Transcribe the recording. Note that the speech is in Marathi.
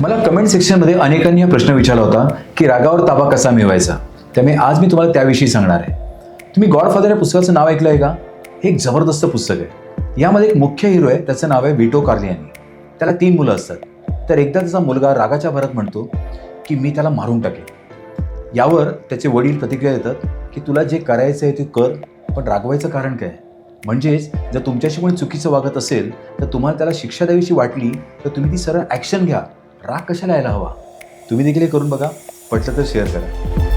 मला कमेंट सेक्शनमध्ये अनेकांनी हा प्रश्न विचारला होता की रागावर ताबा कसा मिळवायचा? त्यामुळे आज मी तुम्हाला त्याविषयी सांगणार आहे. तुम्ही गॉडफादर या पुस्तकाचं नाव ऐकलं आहे का? हे एक जबरदस्त पुस्तक आहे. यामध्ये एक मुख्य हिरो आहे त्याचं नाव आहे विटो कार्लियानी त्याला तीन मुलं असतात. तर एकदा त्याचा मुलगा रागाच्या भरात म्हणतो की मी त्याला मारून टाकेन. यावर त्याचे वडील प्रतिक्रिया देतात की तुला जे करायचं आहे ते कर पण रागवायचं कारण काय? म्हणजेच जर तुमच्याशी कोणी चुकीचं वागत असेल तर तुम्हाला त्याला शिक्षा द्यावीशी वाटली तर तुम्ही ती सरळ ॲक्शन घ्या. राग कशाला यायला हवा? तुम्ही देखील हे करून बघा. पटलं तर शेअर करा.